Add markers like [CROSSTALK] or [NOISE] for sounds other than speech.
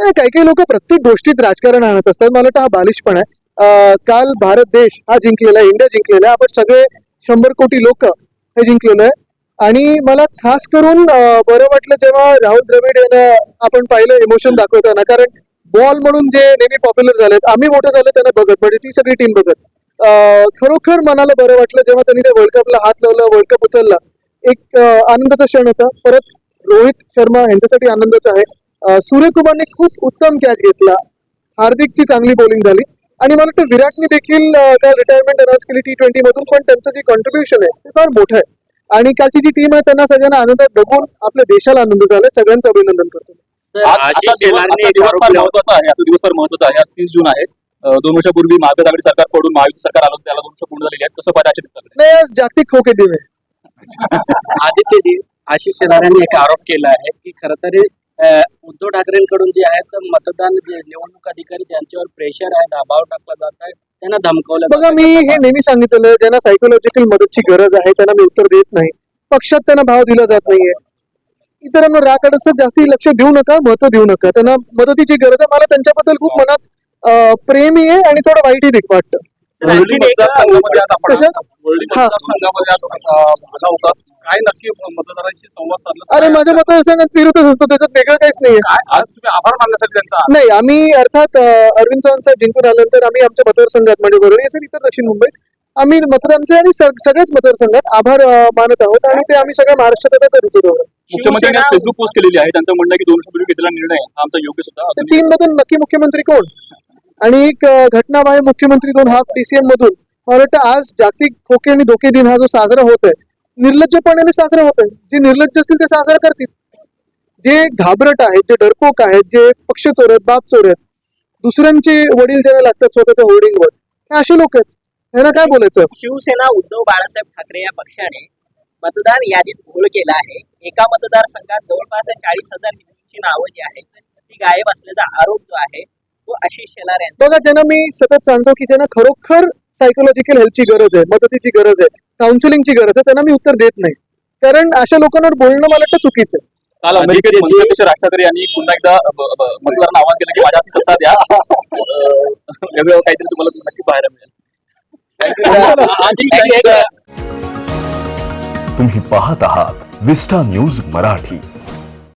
नाही, काही काही लोक प्रत्येक गोष्टीत राजकारण आणत असतात. मला वाटतं हा बालिशपण आहे. काल भारत देश हा जिंकलेला आहे इंडिया जिंकलेला आहे. आपण सगळे शंभर कोटी लोक हे जिंकलेलं आहे. आणि मला खास करून बरं वाटलं जेव्हा राहुल द्रविड यांना आपण पाहिलं इमोशन दाखवताना. कारण बॉल म्हणून जे नेहमी पॉप्युलर झालेत आम्ही मोठं झालो त्यांना बघत म्हणजे ती सगळी टीम बघत. खरोखर मनाला बरं वाटलं जेव्हा त्यांनी त्या वर्ल्ड कपला हात लावला वर्ल्ड कप उचलला. एक आनंदाचा क्षण होता. परत रोहित शर्मा यांच्यासाठी आनंदाचा आहे. सूर्यकुमारने खूप उत्तम कॅच घेतला. हार्दिकची चांगली बॉलिंग झाली. आणि मला वाटतं विराटने देखील काल रिटायरमेंट अनाऊन्स केली टी ट्वेंटी मधून पण त्यांचं जे कॉन्ट्रीब्युशन आहे ते फार मोठं आहे. आणि कालची जी टीम आहे त्यांना सगळ्यांना आनंदात बघून आपल्या देशाला आनंद झाला सगळ्यांचं अभिनंदन करतो. शेलारने. महत्त्वाचा आहे. आजचा महत्त्वाचा आहे. आज तीस जून आहे. दोन वर्षापूर्वी महाविकास आघाडी सरकार पडून महायुती सरकार आलं त्याला दोन वर्ष पूर्ण झालेली आहेत. कसं पाहिजे नाही आज जागतिक खोके आहे. [LAUGHS] आदित्यजी आशिष शेलार यांनी एक आरोप केला आहे की खर तर उद्धव ठाकरेंकडून जे आहे तर मतदान जे निवडणूक अधिकारी त्यांच्यावर प्रेशर आहे दबाव टाकला जात आहे त्यांना धमकावलं बघा मी हे नेहमी सांगितलेलं ज्यांना सायकोलॉजिकल मदतची गरज आहे त्यांना मी उत्तर देत नाही. पक्षात त्यांना भाव दिला जात नाहीये. इतरांना राग अडसत जास्ती लक्ष देऊ नका महत्त्व देऊ नका. त्यांना मदतीची गरज आहे. मला त्यांच्याबद्दल खूप मनात अं, प्रेमही आहे आणि थोडं वाईटही देख वाटतं. होता काय नक्की मतदारांशी संवाद साधला अरे माझ्या मतदारसंघात फिरतच असतं त्याच्यात वेगळं काहीच नाहीये. काय? आज तुम्ही आभार मानण्यासाठी त्यांचा नाही आम्ही अर्थात अरविंद चव्हाण साहेब जिंकून आल्यानंतर आम्ही आमच्या मतदारसंघात म्हणजे बरोबर असेल इतर दक्षिण मुंबईत आम्ही मतदारांचे आणि सग- सगळ्याच मतदारसंघात आभार मानत आहोत आणि ते आम्ही सगळ्या महाराष्ट्रात आता करतो दोघं. मुख्यमंत्र्यांनी फेसबुक पोस्ट केलेली आहे. त्यांचं म्हणणं की दोन वर्षापूर्वी घेतलेला निर्णय हा आमचा योग्य अजूनही तीन मधून नक्की मुख्यमंत्री कोण? आणि एक घटनाबाह्य मुख्यमंत्री दोन हाफ टीसीएम मधून. मला वाटतं आज जागतिक खोके आणि धोके दिन हा जो साजरा होत आहे निर्लज्जपणाने साजरा होत आहे जे निर्लज्ज असतील ते साजरा करतील. जे घाबरट आहेत जे डरपोक आहेत जे पक्ष चोर आहेत बाप चोर आहेत दुसऱ्यांचे वडील ज्यांना लागतात स्वतःच्या होर्डिंगवर हे असे लोक आहेत. ह्यांना काय बोलायचं? शिवसेना उद्धव बाळासाहेब ठाकरे या पक्षाने मतदार यादीत घोळ केला आहे. एका मतदारसंघात जवळपास चाळीस हजार हिंदूंची नावं जी आहेत ती गायब असल्याचा आरोप जो आहे तो आशिष शेलार यांचा बघा ज्यांना मी सतत सांगतो की ज्यांना खरोखर सायकोलॉजिकल हेल्पची गरज आहे मदतीची गरज आहे काउन्सिलिंगची गरज आहे त्यांना मी उत्तर देत नाही. कारण अशा लोकांवर बोलणं मला वाटतं चुकीचं आहे. काल अध्यक्ष राज ठाकरे यांनी पुन्हा एकदा मतदारांना आवाहन केलं की माझ्या सत्ता द्या. वेगळं काहीतरी तुम्हाला नक्की पाहायला मिळेल. [LAUGHS] तुम्ही पाहत आहात विस्टा न्यूज मराठी.